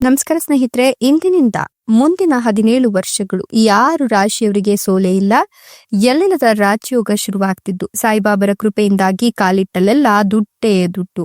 ನಮಸ್ಕಾರ ಸ್ನೇಹಿತರೆ, ಇಂದಿನಿಂದ ಮುಂದಿನ ಹದಿನೇಳು ವರ್ಷಗಳು ಯಾರು ರಾಶಿಯವರಿಗೆ ಸೋಲೆ ಇಲ್ಲ, ಎಲ್ಲೆಲ್ಲದ ರಾಜಯೋಗ ಶುರುವಾಗ್ತಿದ್ದು, ಸಾಯಿಬಾಬರ ಕೃಪೆಯಿಂದಾಗಿ ಕಾಲಿಟ್ಟಲ್ಲೆಲ್ಲ ದುಡ್ಡೇ ದುಡ್ಡು.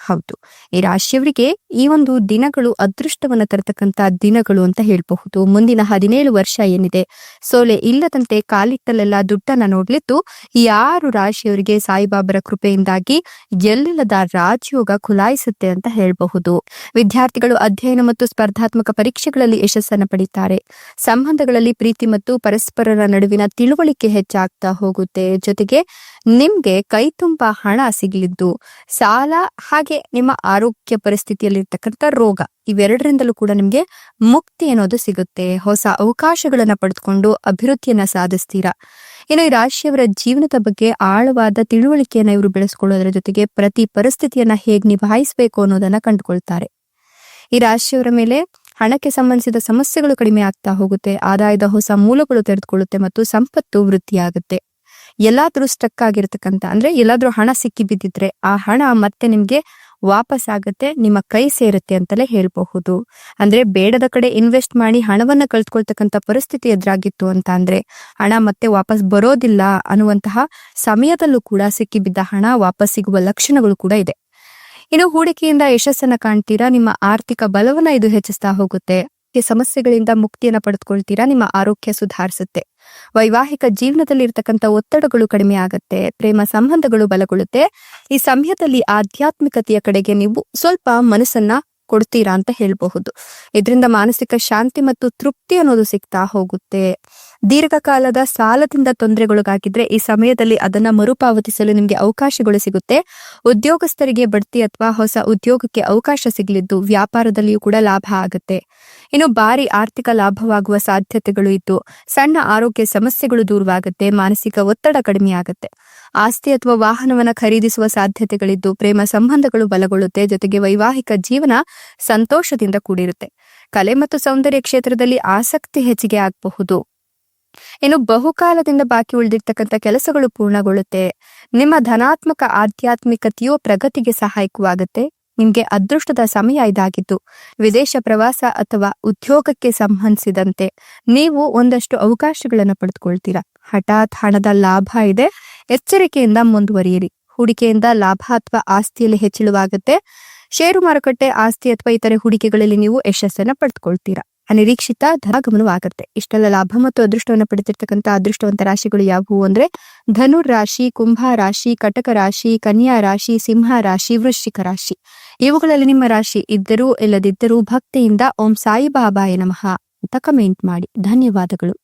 ಹೌದು. ಈ ರಾಶಿಯವರಿಗೆ ಈ ಒಂದು ದಿನಗಳು ಅದೃಷ್ಟವನ್ನ ತರತಕ್ಕಂತ ದಿನಗಳು ಅಂತ ಹೇಳಬಹುದು. ಮುಂದಿನ ಹದಿನೇಳು ವರ್ಷ ಏನಿದೆ? ಸೋಲೆ ಇಲ್ಲದಂತೆ ಕಾಲಿಟ್ಟಲೆಲ್ಲ ದುಡ್ಡನ್ನ ನೋಡ್ಲಿತ್ತು ಯಾರು ರಾಶಿಯವರಿಗೆ ಸಾಯಿಬಾಬರ ಕೃಪೆಯಿಂದಾಗಿ ಎಲ್ಲಿಲ್ಲದ ರಾಜಯೋಗ ಖುಲಾಯಿಸುತ್ತೆ ಅಂತ ಹೇಳಬಹುದು. ವಿದ್ಯಾರ್ಥಿಗಳು ಅಧ್ಯಯನ ಮತ್ತು ಸ್ಪರ್ಧಾತ್ಮಕ ಪರೀಕ್ಷೆಗಳಲ್ಲಿ ಯಶಸ್ಸನ್ನು ಪಡೀತಾರೆ. ಸಂಬಂಧಗಳಲ್ಲಿ ಪ್ರೀತಿ ಮತ್ತು ಪರಸ್ಪರರ ನಡುವಿನ ತಿಳುವಳಿಕೆ ಹೆಚ್ಚಾಗ್ತಾ ಹೋಗುತ್ತೆ. ಜೊತೆಗೆ ನಿಮ್ಗೆ ಕೈ ತುಂಬಾ ಹಣ ಸಿಗಲಿದ್ದು. ಸಾಲ ಹಾಗೆ ನಿಮ್ಮ ಆರೋಗ್ಯ ಪರಿಸ್ಥಿತಿಯಲ್ಲಿರ್ತಕ್ಕಂಥ ರೋಗ ಇವೆರಡರಿಂದಲೂ ಕೂಡ ನಿಮ್ಗೆ ಮುಕ್ತಿ ಅನ್ನೋದು ಸಿಗುತ್ತೆ. ಹೊಸ ಅವಕಾಶಗಳನ್ನ ಪಡೆದುಕೊಂಡು ಅಭಿವೃದ್ಧಿಯನ್ನ ಸಾಧಿಸ್ತೀರಾ? ಇನ್ನು ಈ ರಾಶಿಯವರ ಜೀವನದ ಬಗ್ಗೆ ಆಳವಾದ ತಿಳುವಳಿಕೆಯನ್ನ ಇವರು ಬೆಳೆಸ್ಕೊಳ್ಳೋದ್ರ ಜೊತೆಗೆ ಪ್ರತಿ ಪರಿಸ್ಥಿತಿಯನ್ನ ಹೇಗೆ ನಿಭಾಯಿಸಬೇಕು ಅನ್ನೋದನ್ನ ಕಂಡುಕೊಳ್ತಾರೆ. ಈ ರಾಶಿಯವರ ಮೇಲೆ ಹಣಕ್ಕೆ ಸಂಬಂಧಿಸಿದ ಸಮಸ್ಯೆಗಳು ಕಡಿಮೆ ಆಗ್ತಾ ಹೋಗುತ್ತೆ. ಆದಾಯದ ಹೊಸ ಮೂಲಗಳು ತೆರೆದುಕೊಳ್ಳುತ್ತೆ ಮತ್ತು ಸಂಪತ್ತು ವೃದ್ಧಿಯಾಗುತ್ತೆ. ಎಲ್ಲಾದ್ರೂ ಸ್ಟಕ್ ಆಗಿರ್ತಕ್ಕಂಥ, ಅಂದ್ರೆ ಎಲ್ಲಾದ್ರೂ ಹಣ ಸಿಕ್ಕಿ ಬಿದ್ದಿದ್ರೆ ಆ ಹಣ ಮತ್ತೆ ನಿಮ್ಗೆ ವಾಪಸ್ ಆಗತ್ತೆ, ನಿಮ್ಮ ಕೈ ಸೇರುತ್ತೆ ಅಂತಲೇ ಹೇಳ್ಬಹುದು. ಅಂದ್ರೆ ಬೇಡದ ಕಡೆ ಇನ್ವೆಸ್ಟ್ ಮಾಡಿ ಹಣವನ್ನ ಕಳ್ತ್ಕೊಳ್ತಕ್ಕಂತ ಪರಿಸ್ಥಿತಿ ಎದುರಾಗಿತ್ತು ಅಂತ ಅಂದ್ರೆ ಹಣ ಮತ್ತೆ ವಾಪಸ್ ಬರೋದಿಲ್ಲ ಅನ್ನುವಂತಹ ಸಮಯದಲ್ಲೂ ಕೂಡ ಸಿಕ್ಕಿಬಿದ್ದ ಹಣ ವಾಪಸ್ ಸಿಗುವ ಲಕ್ಷಣಗಳು ಕೂಡ ಇದೆ. ಇನ್ನು ಹೂಡಿಕೆಯಿಂದ ಯಶಸ್ಸನ್ನ ಕಾಣ್ತೀರಾ? ನಿಮ್ಮ ಆರ್ಥಿಕ ಬಲವನ್ನ ಇದು ಹೆಚ್ಚಿಸ್ತಾ ಹೋಗುತ್ತೆ. ಸಮಸ್ಯೆಗಳಿಂದ ಮುಕ್ತಿಯನ್ನ ಪಡೆದುಕೊಳ್ತೀರಾ? ನಿಮ್ಮ ಆರೋಗ್ಯ ಸುಧಾರಿಸುತ್ತೆ. ವೈವಾಹಿಕ ಜೀವನದಲ್ಲಿ ಇರತಕ್ಕಂಥ ಒತ್ತಡಗಳು ಕಡಿಮೆ ಆಗುತ್ತೆ, ಪ್ರೇಮ ಸಂಬಂಧಗಳು ಬಲಗೊಳ್ಳುತ್ತೆ. ಈ ಸಮಯದಲ್ಲಿ ಆಧ್ಯಾತ್ಮಿಕತೆಯ ಕಡೆಗೆ ನೀವು ಸ್ವಲ್ಪ ಮನಸ್ಸನ್ನ ಕೊಡ್ತೀರಾ ಅಂತ ಹೇಳಬಹುದು. ಇದರಿಂದ ಮಾನಸಿಕ ಶಾಂತಿ ಮತ್ತು ತೃಪ್ತಿ ಅನ್ನೋದು ಸಿಗ್ತಾ ಹೋಗುತ್ತೆ. ದೀರ್ಘಕಾಲದ ಸಾಲದಿಂದ ತೊಂದರೆಗೊಳಗಾಗಿದ್ರೆ ಈ ಸಮಯದಲ್ಲಿ ಅದನ್ನ ಮರುಪಾವತಿಸಲು ನಿಮಗೆ ಅವಕಾಶಗಳು ಸಿಗುತ್ತೆ. ಉದ್ಯೋಗಸ್ಥರಿಗೆ ಬಡ್ತಿ ಅಥವಾ ಹೊಸ ಉದ್ಯೋಗಕ್ಕೆ ಅವಕಾಶ ಸಿಗಲಿದ್ದು ವ್ಯಾಪಾರದಲ್ಲಿಯೂ ಕೂಡ ಲಾಭ ಆಗುತ್ತೆ. ಇನ್ನು ಭಾರಿ ಆರ್ಥಿಕ ಲಾಭವಾಗುವ ಸಾಧ್ಯತೆಗಳು ಇದ್ದು ಸಣ್ಣ ಆರೋಗ್ಯ ಸಮಸ್ಯೆಗಳು ದೂರವಾಗುತ್ತೆ, ಮಾನಸಿಕ ಒತ್ತಡ ಕಡಿಮೆಯಾಗುತ್ತೆ ಆಸ್ತಿ ಅಥವಾ ವಾಹನವನ್ನ ಖರೀದಿಸುವ ಸಾಧ್ಯತೆಗಳಿದ್ದು ಪ್ರೇಮ ಸಂಬಂಧಗಳು ಬಲಗೊಳ್ಳುತ್ತೆ, ಜೊತೆಗೆ ವೈವಾಹಿಕ ಜೀವನ ಸಂತೋಷದಿಂದ ಕೂಡಿರುತ್ತೆ. ಕಲೆ ಮತ್ತು ಸೌಂದರ್ಯ ಕ್ಷೇತ್ರದಲ್ಲಿ ಆಸಕ್ತಿ ಹೆಚ್ಚಿಗೆ ಆಗಬಹುದು. ಇನ್ನು ಬಹುಕಾಲದಿಂದ ಬಾಕಿ ಉಳಿದಿರ್ತಕ್ಕಂಥ ಕೆಲಸಗಳು ಪೂರ್ಣಗೊಳ್ಳುತ್ತೆ. ನಿಮ್ಮ ಧನಾತ್ಮಕ ಆಧ್ಯಾತ್ಮಿಕತೆಯು ಪ್ರಗತಿಗೆ ಸಹಾಯಕವಾಗುತ್ತೆ. ನಿಮ್ಗೆ ಅದೃಷ್ಟದ ಸಮಯ ಇದಾಗಿದ್ದು, ವಿದೇಶ ಪ್ರವಾಸ ಅಥವಾ ಉದ್ಯೋಗಕ್ಕೆ ಸಂಬಂಧಿಸಿದಂತೆ ನೀವು ಒಂದಷ್ಟು ಅವಕಾಶಗಳನ್ನು ಪಡೆದುಕೊಳ್ತೀರಾ. ಹಠಾತ್ ಹಣದ ಲಾಭ ಇದೆ. ಎಚ್ಚರಿಕೆಯಿಂದ ಮುಂದುವರಿಯಿರಿ. ಹೂಡಿಕೆಯಿಂದ ಲಾಭ ಅಥವಾ ಆಸ್ತಿಯಲ್ಲಿ ಹೆಚ್ಚಳವಾಗುತ್ತೆ. ಷೇರು ಮಾರುಕಟ್ಟೆ, ಆಸ್ತಿ ಅಥವಾ ಇತರೆ ಹೂಡಿಕೆಗಳಲ್ಲಿ ನೀವು ಯಶಸ್ಸನ್ನು ಪಡೆದುಕೊಳ್ತೀರಾ. ಅನಿರೀಕ್ಷಿತ ಧನಾಗಮನವಾಗುತ್ತೆ. ಇಷ್ಟೆಲ್ಲ ಲಾಭ ಮತ್ತು ಅದೃಷ್ಟವನ್ನು ಪಡೆದಿರ್ತಕ್ಕಂಥ ಅದೃಷ್ಟವಂತ ರಾಶಿಗಳು ಯಾವುವು ಅಂದ್ರೆ ಧನುರ್ ರಾಶಿ, ಕುಂಭ ರಾಶಿ, ಕಟಕ ರಾಶಿ, ಕನ್ಯಾ ರಾಶಿ, ಸಿಂಹ ರಾಶಿ, ವೃಶ್ಚಿಕ ರಾಶಿ. ಇವುಗಳಲ್ಲಿ ನಿಮ್ಮ ರಾಶಿ ಇದ್ದರೂ ಇಲ್ಲದಿದ್ದರೂ ಭಕ್ತಿಯಿಂದ ಓಂ ಸಾಯಿಬಾಬಾಯ ನಮಃ ಅಂತ ಕಮೆಂಟ್ ಮಾಡಿ. ಧನ್ಯವಾದಗಳು.